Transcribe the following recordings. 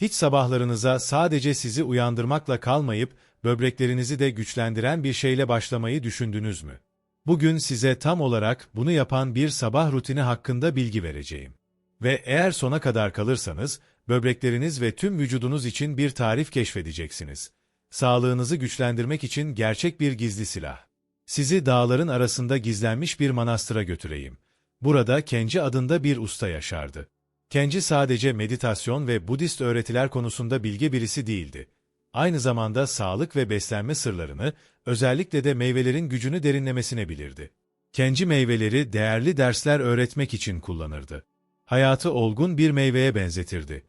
Hiç sabahlarınıza sadece sizi uyandırmakla kalmayıp, böbreklerinizi de güçlendiren bir şeyle başlamayı düşündünüz mü? Bugün size tam olarak bunu yapan bir sabah rutini hakkında bilgi vereceğim. Ve eğer sona kadar kalırsanız, böbrekleriniz ve tüm vücudunuz için bir tarif keşfedeceksiniz. Sağlığınızı güçlendirmek için gerçek bir gizli silah. Sizi dağların arasında gizlenmiş bir manastıra götüreyim. Burada Kenci adında bir usta yaşardı. Kenci sadece meditasyon ve Budist öğretiler konusunda bilge birisi değildi. Aynı zamanda sağlık ve beslenme sırlarını, özellikle de meyvelerin gücünü derinlemesine bilirdi. Kenci meyveleri değerli dersler öğretmek için kullanırdı. Hayatı olgun bir meyveye benzetirdi.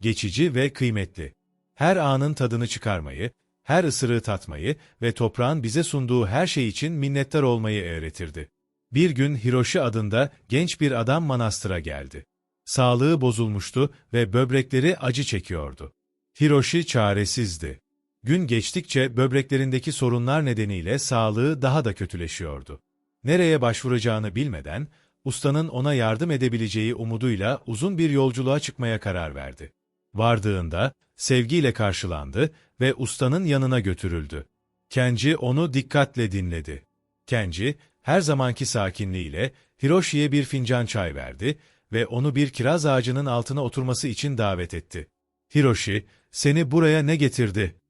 Geçici ve kıymetli. Her anın tadını çıkarmayı, her ısırığı tatmayı ve toprağın bize sunduğu her şey için minnettar olmayı öğretirdi. Bir gün Hiroshi adında genç bir adam manastıra geldi. Sağlığı bozulmuştu ve böbrekleri acı çekiyordu. Hiroshi çaresizdi. Gün geçtikçe böbreklerindeki sorunlar nedeniyle sağlığı daha da kötüleşiyordu. Nereye başvuracağını bilmeden, ustanın ona yardım edebileceği umuduyla uzun bir yolculuğa çıkmaya karar verdi. Vardığında, sevgiyle karşılandı ve ustanın yanına götürüldü. Kenji onu dikkatle dinledi. Kenji, her zamanki sakinliğiyle Hiroshi'ye bir fincan çay verdi ve onu bir kiraz ağacının altına oturması için davet etti. Hiroshi, seni buraya ne getirdi?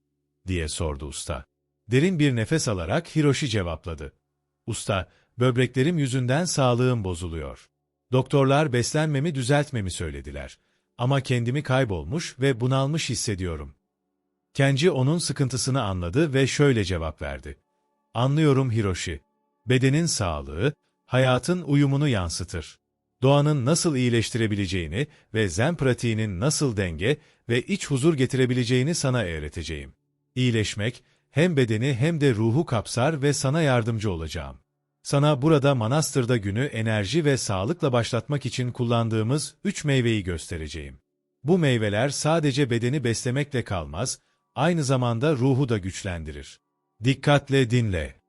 diye sordu usta. Derin bir nefes alarak Hiroshi cevapladı. Usta, böbreklerim yüzünden sağlığım bozuluyor. Doktorlar beslenmemi düzeltmemi söylediler. Ama kendimi kaybolmuş ve bunalmış hissediyorum. Kenji onun sıkıntısını anladı ve şöyle cevap verdi. Anlıyorum Hiroshi. Bedenin sağlığı, hayatın uyumunu yansıtır. Doğanın nasıl iyileştirebileceğini ve zen pratiğinin nasıl denge ve iç huzur getirebileceğini sana öğreteceğim. İyileşmek, hem bedeni hem de ruhu kapsar ve sana yardımcı olacağım. Sana burada manastırda günü enerji ve sağlıkla başlatmak için kullandığımız üç meyveyi göstereceğim. Bu meyveler sadece bedeni beslemekle kalmaz, aynı zamanda ruhu da güçlendirir. Dikkatle dinle.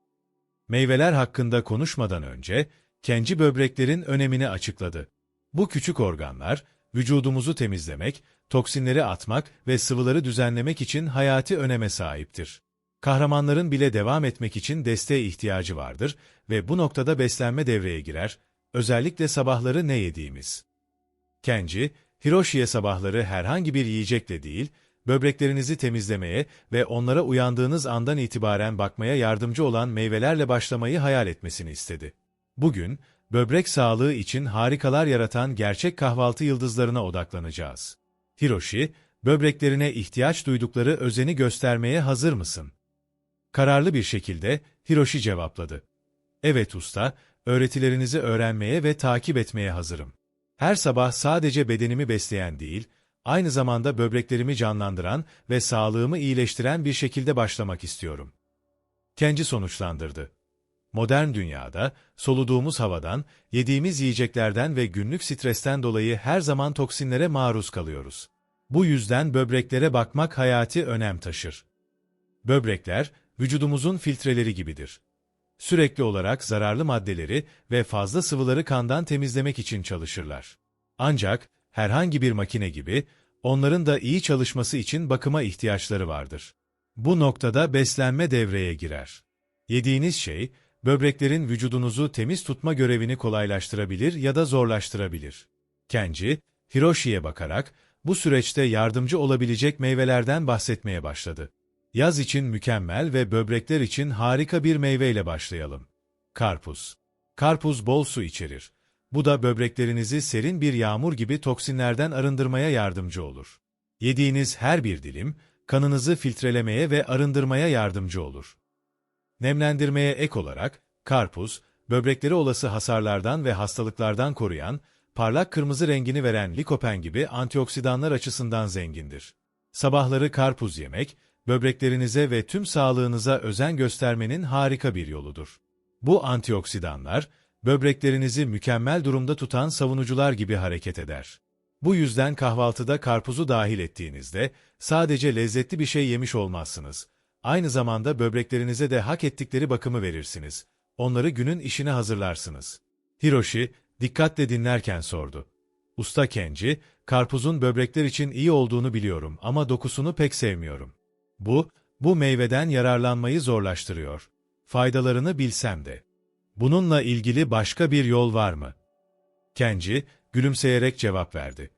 Meyveler hakkında konuşmadan önce, kenci böbreklerin önemini açıkladı. Bu küçük organlar, vücudumuzu temizlemek, toksinleri atmak ve sıvıları düzenlemek için hayati öneme sahiptir. Kahramanların bile devam etmek için desteğe ihtiyacı vardır ve bu noktada beslenme devreye girer, özellikle sabahları ne yediğimiz. Kenji, Hiroshi'ye sabahları herhangi bir yiyecekle değil, böbreklerinizi temizlemeye ve onlara uyandığınız andan itibaren bakmaya yardımcı olan meyvelerle başlamayı hayal etmesini istedi. Bugün, böbrek sağlığı için harikalar yaratan gerçek kahvaltı yıldızlarına odaklanacağız. Hiroshi, böbreklerine ihtiyaç duydukları özeni göstermeye hazır mısın? Kararlı bir şekilde Hiroshi cevapladı. Evet usta, öğretilerinizi öğrenmeye ve takip etmeye hazırım. Her sabah sadece bedenimi besleyen değil, aynı zamanda böbreklerimi canlandıran ve sağlığımı iyileştiren bir şekilde başlamak istiyorum. Kenci sonuçlandırdı. Modern dünyada, soluduğumuz havadan, yediğimiz yiyeceklerden ve günlük stresten dolayı her zaman toksinlere maruz kalıyoruz. Bu yüzden böbreklere bakmak hayati önem taşır. Böbrekler, vücudumuzun filtreleri gibidir. Sürekli olarak zararlı maddeleri ve fazla sıvıları kandan temizlemek için çalışırlar. Ancak, herhangi bir makine gibi, onların da iyi çalışması için bakıma ihtiyaçları vardır. Bu noktada beslenme devreye girer. Yediğiniz şey, böbreklerin vücudunuzu temiz tutma görevini kolaylaştırabilir ya da zorlaştırabilir. Kenji, Hiroshi'ye bakarak bu süreçte yardımcı olabilecek meyvelerden bahsetmeye başladı. Yaz için mükemmel ve böbrekler için harika bir meyveyle başlayalım. Karpuz. Karpuz bol su içerir. Bu da böbreklerinizi serin bir yağmur gibi toksinlerden arındırmaya yardımcı olur. Yediğiniz her bir dilim, kanınızı filtrelemeye ve arındırmaya yardımcı olur. Nemlendirmeye ek olarak, karpuz, böbrekleri olası hasarlardan ve hastalıklardan koruyan, parlak kırmızı rengini veren likopen gibi antioksidanlar açısından zengindir. Sabahları karpuz yemek, böbreklerinize ve tüm sağlığınıza özen göstermenin harika bir yoludur. Bu antioksidanlar, böbreklerinizi mükemmel durumda tutan savunucular gibi hareket eder. Bu yüzden kahvaltıda karpuzu dahil ettiğinizde sadece lezzetli bir şey yemiş olmazsınız. Aynı zamanda böbreklerinize de hak ettikleri bakımı verirsiniz. Onları günün işine hazırlarsınız. Hiroshi, dikkatle dinlerken sordu. Usta Kenji, karpuzun böbrekler için iyi olduğunu biliyorum ama dokusunu pek sevmiyorum. Bu, bu meyveden yararlanmayı zorlaştırıyor. Faydalarını bilsem de. Bununla ilgili başka bir yol var mı? Kenji, gülümseyerek cevap verdi.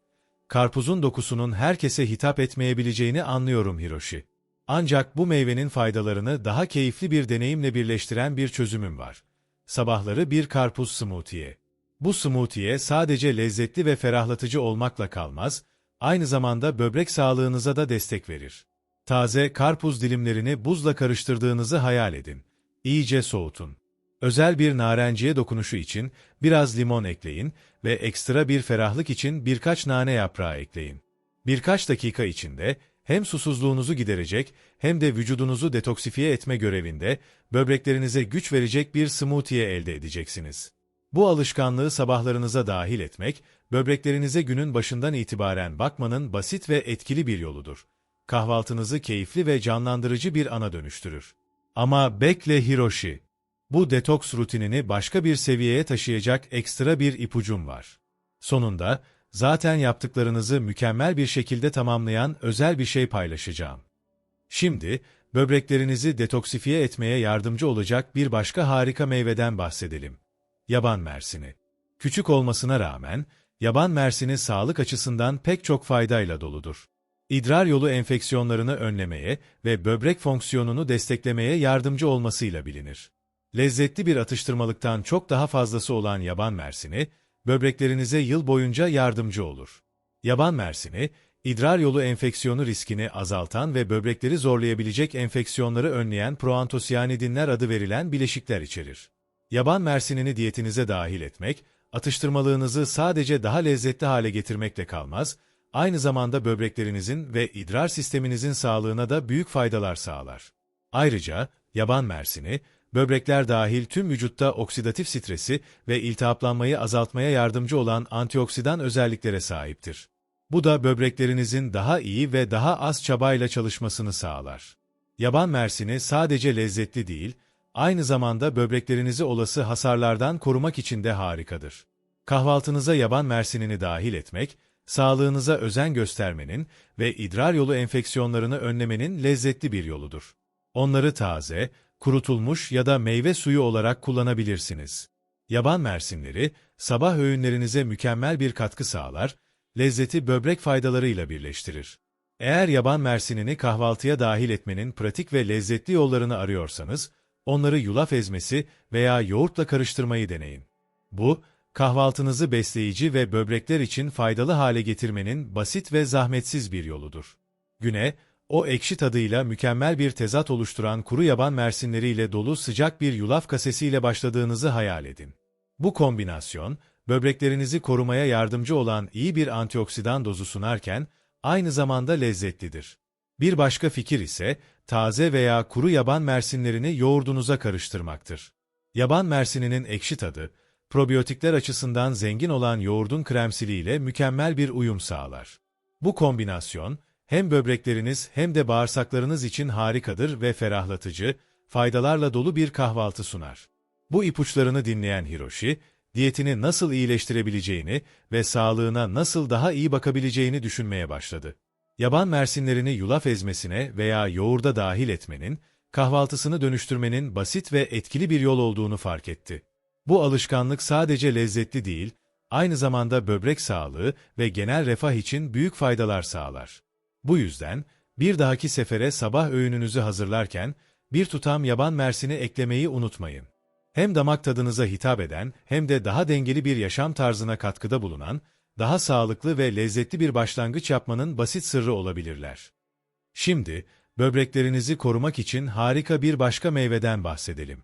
Karpuzun dokusunun herkese hitap etmeyebileceğini anlıyorum Hiroshi. Ancak bu meyvenin faydalarını daha keyifli bir deneyimle birleştiren bir çözümüm var. Sabahları bir karpuz smoothie'ye. Bu smoothie'ye sadece lezzetli ve ferahlatıcı olmakla kalmaz, aynı zamanda böbrek sağlığınıza da destek verir. Taze karpuz dilimlerini buzla karıştırdığınızı hayal edin. İyice soğutun. Özel bir narenciye dokunuşu için biraz limon ekleyin ve ekstra bir ferahlık için birkaç nane yaprağı ekleyin. Birkaç dakika içinde hem susuzluğunuzu giderecek hem de vücudunuzu detoksifiye etme görevinde böbreklerinize güç verecek bir smoothie elde edeceksiniz. Bu alışkanlığı sabahlarınıza dahil etmek, böbreklerinize günün başından itibaren bakmanın basit ve etkili bir yoludur. Kahvaltınızı keyifli ve canlandırıcı bir ana dönüştürür. Ama bekle Hiroshi. Bu detoks rutinini başka bir seviyeye taşıyacak ekstra bir ipucum var. Sonunda, zaten yaptıklarınızı mükemmel bir şekilde tamamlayan özel bir şey paylaşacağım. Şimdi, böbreklerinizi detoksifiye etmeye yardımcı olacak bir başka harika meyveden bahsedelim. Yaban mersini. Küçük olmasına rağmen, yaban mersini sağlık açısından pek çok faydayla doludur. İdrar yolu enfeksiyonlarını önlemeye ve böbrek fonksiyonunu desteklemeye yardımcı olmasıyla bilinir. Lezzetli bir atıştırmalıktan çok daha fazlası olan yaban mersini, böbreklerinize yıl boyunca yardımcı olur. Yaban mersini, idrar yolu enfeksiyonu riskini azaltan ve böbrekleri zorlayabilecek enfeksiyonları önleyen proantosiyanidinler adı verilen bileşikler içerir. Yaban mersinini diyetinize dahil etmek, atıştırmalığınızı sadece daha lezzetli hale getirmekle kalmaz, aynı zamanda böbreklerinizin ve idrar sisteminizin sağlığına da büyük faydalar sağlar. Ayrıca, yaban mersini, böbrekler dahil tüm vücutta oksidatif stresi ve iltihaplanmayı azaltmaya yardımcı olan antioksidan özelliklere sahiptir. Bu da böbreklerinizin daha iyi ve daha az çabayla çalışmasını sağlar. Yaban mersini sadece lezzetli değil, aynı zamanda böbreklerinizi olası hasarlardan korumak için de harikadır. Kahvaltınıza yaban mersinini dahil etmek, sağlığınıza özen göstermenin ve idrar yolu enfeksiyonlarını önlemenin lezzetli bir yoludur. Onları taze, kurutulmuş ya da meyve suyu olarak kullanabilirsiniz. Yaban mersinleri, sabah öğünlerinize mükemmel bir katkı sağlar, lezzeti böbrek faydalarıyla birleştirir. Eğer yaban mersinini kahvaltıya dahil etmenin pratik ve lezzetli yollarını arıyorsanız, onları yulaf ezmesi veya yoğurtla karıştırmayı deneyin. Bu, kahvaltınızı besleyici ve böbrekler için faydalı hale getirmenin basit ve zahmetsiz bir yoludur. Güne, o ekşi tadıyla mükemmel bir tezat oluşturan kuru yaban mersinleriyle dolu sıcak bir yulaf kasesiyle başladığınızı hayal edin. Bu kombinasyon, böbreklerinizi korumaya yardımcı olan iyi bir antioksidan dozu sunarken, aynı zamanda lezzetlidir. Bir başka fikir ise, taze veya kuru yaban mersinlerini yoğurdunuza karıştırmaktır. Yaban mersininin ekşi tadı, probiyotikler açısından zengin olan yoğurdun kremsiliğiyle mükemmel bir uyum sağlar. Bu kombinasyon, hem böbrekleriniz hem de bağırsaklarınız için harikadır ve ferahlatıcı, faydalarla dolu bir kahvaltı sunar. Bu ipuçlarını dinleyen Hiroshi, diyetini nasıl iyileştirebileceğini ve sağlığına nasıl daha iyi bakabileceğini düşünmeye başladı. Yaban mersinlerini yulaf ezmesine veya yoğurda dahil etmenin, kahvaltısını dönüştürmenin basit ve etkili bir yol olduğunu fark etti. Bu alışkanlık sadece lezzetli değil, aynı zamanda böbrek sağlığı ve genel refah için büyük faydalar sağlar. Bu yüzden, bir dahaki sefere sabah öğününüzü hazırlarken, bir tutam yaban mersini eklemeyi unutmayın. Hem damak tadınıza hitap eden hem de daha dengeli bir yaşam tarzına katkıda bulunan, daha sağlıklı ve lezzetli bir başlangıç yapmanın basit sırrı olabilirler. Şimdi, böbreklerinizi korumak için harika bir başka meyveden bahsedelim.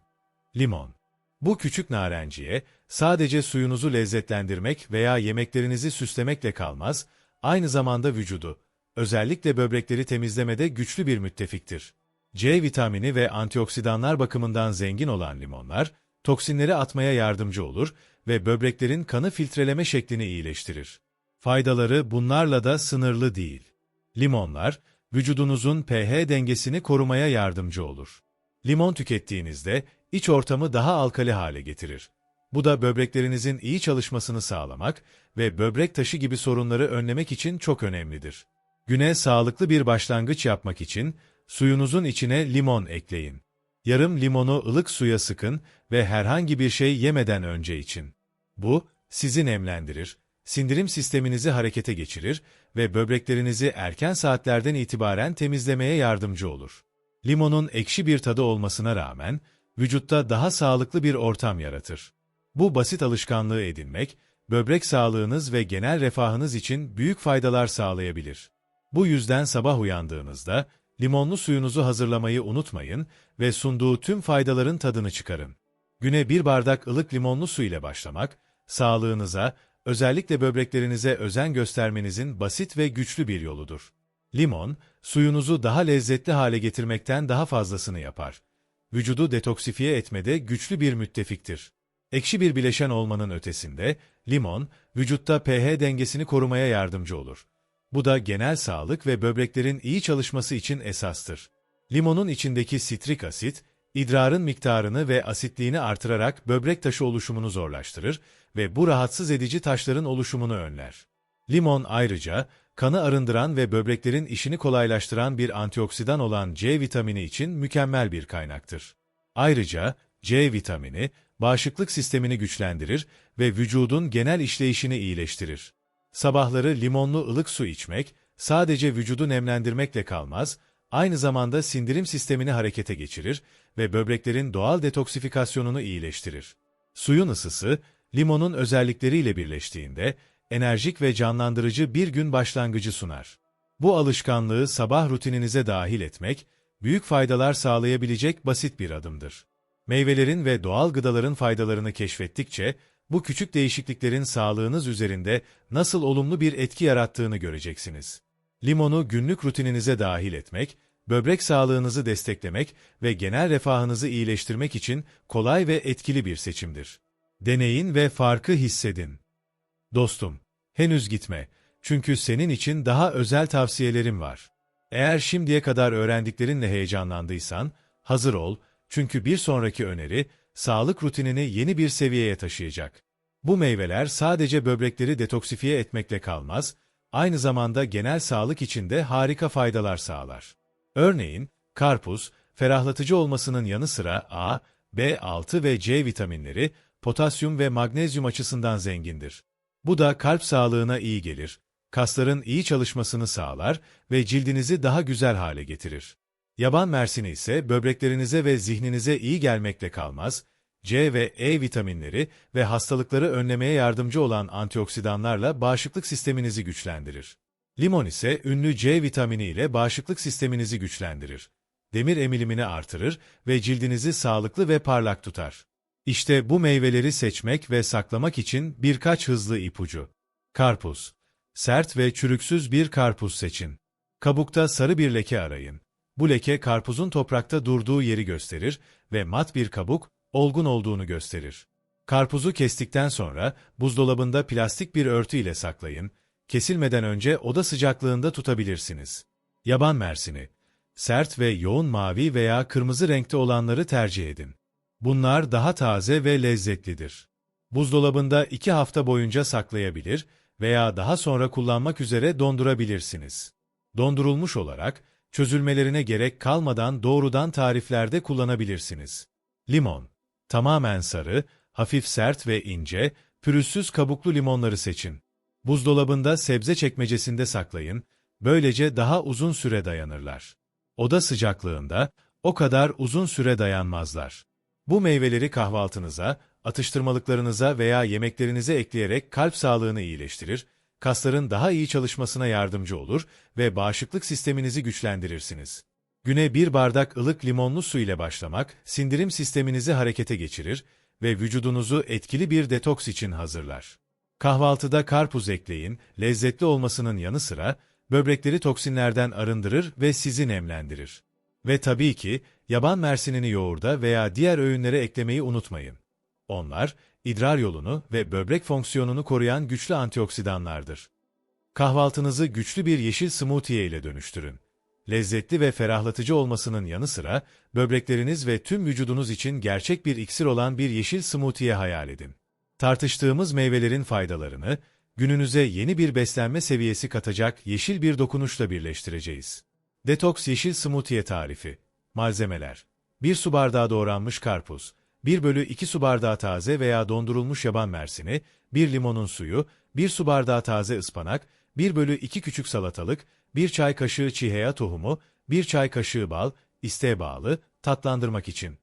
Limon. Bu küçük narenciye, sadece suyunuzu lezzetlendirmek veya yemeklerinizi süslemekle kalmaz, aynı zamanda vücudu, özellikle böbrekleri temizlemede güçlü bir müttefiktir. C vitamini ve antioksidanlar bakımından zengin olan limonlar, toksinleri atmaya yardımcı olur ve böbreklerin kanı filtreleme şeklini iyileştirir. Faydaları bunlarla da sınırlı değil. Limonlar, vücudunuzun pH dengesini korumaya yardımcı olur. Limon tükettiğinizde iç ortamı daha alkali hale getirir. Bu da böbreklerinizin iyi çalışmasını sağlamak ve böbrek taşı gibi sorunları önlemek için çok önemlidir. Güne sağlıklı bir başlangıç yapmak için suyunuzun içine limon ekleyin. Yarım limonu ılık suya sıkın ve herhangi bir şey yemeden önce için. Bu, sizi nemlendirir, sindirim sisteminizi harekete geçirir ve böbreklerinizi erken saatlerden itibaren temizlemeye yardımcı olur. Limonun ekşi bir tadı olmasına rağmen, vücutta daha sağlıklı bir ortam yaratır. Bu basit alışkanlığı edinmek, böbrek sağlığınız ve genel refahınız için büyük faydalar sağlayabilir. Bu yüzden sabah uyandığınızda, limonlu suyunuzu hazırlamayı unutmayın ve sunduğu tüm faydaların tadını çıkarın. Güne bir bardak ılık limonlu su ile başlamak, sağlığınıza, özellikle böbreklerinize özen göstermenizin basit ve güçlü bir yoludur. Limon, suyunuzu daha lezzetli hale getirmekten daha fazlasını yapar. Vücudu detoksifiye etmede güçlü bir müttefiktir. Ekşi bir bileşen olmanın ötesinde, limon, vücutta pH dengesini korumaya yardımcı olur. Bu da genel sağlık ve böbreklerin iyi çalışması için esastır. Limonun içindeki sitrik asit, idrarın miktarını ve asitliğini artırarak böbrek taşı oluşumunu zorlaştırır ve bu rahatsız edici taşların oluşumunu önler. Limon ayrıca, kanı arındıran ve böbreklerin işini kolaylaştıran bir antioksidan olan C vitamini için mükemmel bir kaynaktır. Ayrıca, C vitamini, bağışıklık sistemini güçlendirir ve vücudun genel işleyişini iyileştirir. Sabahları limonlu ılık su içmek, sadece vücudu nemlendirmekle kalmaz, aynı zamanda sindirim sistemini harekete geçirir ve böbreklerin doğal detoksifikasyonunu iyileştirir. Suyun ısısı, limonun özellikleriyle birleştiğinde, enerjik ve canlandırıcı bir gün başlangıcı sunar. Bu alışkanlığı sabah rutininize dahil etmek, büyük faydalar sağlayabilecek basit bir adımdır. Meyvelerin ve doğal gıdaların faydalarını keşfettikçe, bu küçük değişikliklerin sağlığınız üzerinde nasıl olumlu bir etki yarattığını göreceksiniz. Limonu günlük rutininize dahil etmek, böbrek sağlığınızı desteklemek ve genel refahınızı iyileştirmek için kolay ve etkili bir seçimdir. Deneyin ve farkı hissedin. Dostum, henüz gitme. Çünkü senin için daha özel tavsiyelerim var. Eğer şimdiye kadar öğrendiklerinle heyecanlandıysan, hazır ol çünkü bir sonraki öneri, sağlık rutinini yeni bir seviyeye taşıyacak. Bu meyveler sadece böbrekleri detoksifiye etmekle kalmaz, aynı zamanda genel sağlık için de harika faydalar sağlar. Örneğin, karpuz, ferahlatıcı olmasının yanı sıra A, B6 ve C vitaminleri, potasyum ve magnezyum açısından zengindir. Bu da kalp sağlığına iyi gelir, kasların iyi çalışmasını sağlar ve cildinizi daha güzel hale getirir. Yaban mersini ise böbreklerinize ve zihninize iyi gelmekle kalmaz, C ve E vitaminleri ve hastalıkları önlemeye yardımcı olan antioksidanlarla bağışıklık sisteminizi güçlendirir. Limon ise ünlü C vitamini ile bağışıklık sisteminizi güçlendirir. Demir emilimini artırır ve cildinizi sağlıklı ve parlak tutar. İşte bu meyveleri seçmek ve saklamak için birkaç hızlı ipucu. Karpuz. Sert ve çürüksüz bir karpuz seçin. Kabukta sarı bir leke arayın. Bu leke karpuzun toprakta durduğu yeri gösterir ve mat bir kabuk, olgun olduğunu gösterir. Karpuzu kestikten sonra buzdolabında plastik bir örtü ile saklayın, kesilmeden önce oda sıcaklığında tutabilirsiniz. Yaban mersini. Sert ve yoğun mavi veya kırmızı renkte olanları tercih edin. Bunlar daha taze ve lezzetlidir. Buzdolabında iki hafta boyunca saklayabilir veya daha sonra kullanmak üzere dondurabilirsiniz. Dondurulmuş olarak, çözülmelerine gerek kalmadan doğrudan tariflerde kullanabilirsiniz. Limon. Tamamen sarı, hafif sert ve ince, pürüzsüz kabuklu limonları seçin. Buzdolabında sebze çekmecesinde saklayın, böylece daha uzun süre dayanırlar. Oda sıcaklığında o kadar uzun süre dayanmazlar. Bu meyveleri kahvaltınıza, atıştırmalıklarınıza veya yemeklerinize ekleyerek kalp sağlığını iyileştirir, kasların daha iyi çalışmasına yardımcı olur ve bağışıklık sisteminizi güçlendirirsiniz. Güne bir bardak ılık limonlu su ile başlamak, sindirim sisteminizi harekete geçirir ve vücudunuzu etkili bir detoks için hazırlar. Kahvaltıda karpuz ekleyin, lezzetli olmasının yanı sıra, böbrekleri toksinlerden arındırır ve sizi nemlendirir. Ve tabii ki, yaban mersinini yoğurda veya diğer öğünlere eklemeyi unutmayın. Onlar, idrar yolunu ve böbrek fonksiyonunu koruyan güçlü antioksidanlardır. Kahvaltınızı güçlü bir yeşil smoothie ile dönüştürün. Lezzetli ve ferahlatıcı olmasının yanı sıra, böbrekleriniz ve tüm vücudunuz için gerçek bir iksir olan bir yeşil smoothie hayal edin. Tartıştığımız meyvelerin faydalarını, gününüze yeni bir beslenme seviyesi katacak yeşil bir dokunuşla birleştireceğiz. Detoks yeşil smoothie tarifi. Malzemeler. 1 su bardağı doğranmış karpuz, 1 bölü 2 su bardağı taze veya dondurulmuş yaban mersini, 1 limonun suyu, 1 su bardağı taze ıspanak, 1 bölü 2 küçük salatalık, 1 çay kaşığı çiğheya tohumu, 1 çay kaşığı bal, isteğe bağlı, tatlandırmak için.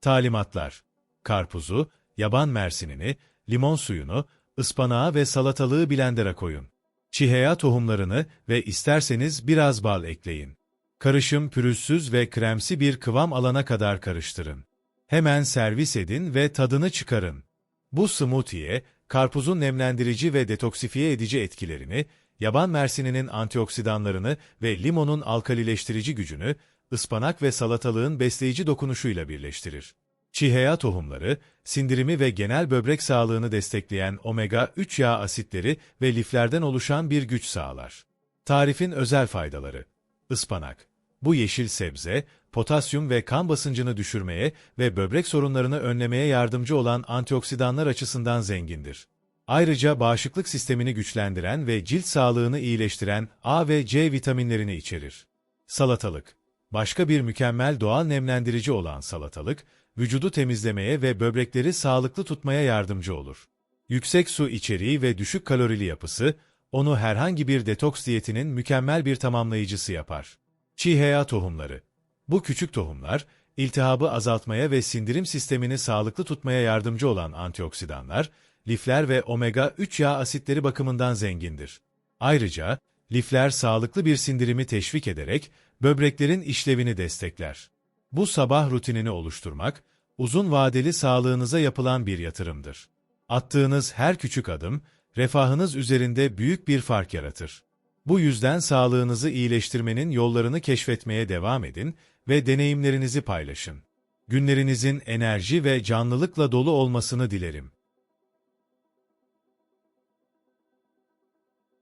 Talimatlar. Karpuzu, yaban mersinini, limon suyunu, ıspanağı ve salatalığı blender'a koyun. Çiğheya tohumlarını ve isterseniz biraz bal ekleyin. Karışım pürüzsüz ve kremsi bir kıvam alana kadar karıştırın. Hemen servis edin ve tadını çıkarın. Bu smoothie'ye karpuzun nemlendirici ve detoksifiye edici etkilerini, yaban mersininin antioksidanlarını ve limonun alkalileştirici gücünü, ıspanak ve salatalığın besleyici dokunuşuyla birleştirir. Çiğheya tohumları, sindirimi ve genel böbrek sağlığını destekleyen omega-3 yağ asitleri ve liflerden oluşan bir güç sağlar. Tarifin özel faydaları Ispanak Bu yeşil sebze, potasyum ve kan basıncını düşürmeye ve böbrek sorunlarını önlemeye yardımcı olan antioksidanlar açısından zengindir. Ayrıca bağışıklık sistemini güçlendiren ve cilt sağlığını iyileştiren A ve C vitaminlerini içerir. Salatalık Başka bir mükemmel doğal nemlendirici olan salatalık, vücudu temizlemeye ve böbrekleri sağlıklı tutmaya yardımcı olur. Yüksek su içeriği ve düşük kalorili yapısı, onu herhangi bir detoks diyetinin mükemmel bir tamamlayıcısı yapar. Çiğheya tohumları Bu küçük tohumlar, iltihabı azaltmaya ve sindirim sistemini sağlıklı tutmaya yardımcı olan antioksidanlar, lifler ve omega-3 yağ asitleri bakımından zengindir. Ayrıca, lifler sağlıklı bir sindirimi teşvik ederek, böbreklerin işlevini destekler. Bu sabah rutinini oluşturmak, uzun vadeli sağlığınıza yapılan bir yatırımdır. Attığınız her küçük adım, refahınız üzerinde büyük bir fark yaratır. Bu yüzden sağlığınızı iyileştirmenin yollarını keşfetmeye devam edin ve deneyimlerinizi paylaşın. Günlerinizin enerji ve canlılıkla dolu olmasını dilerim.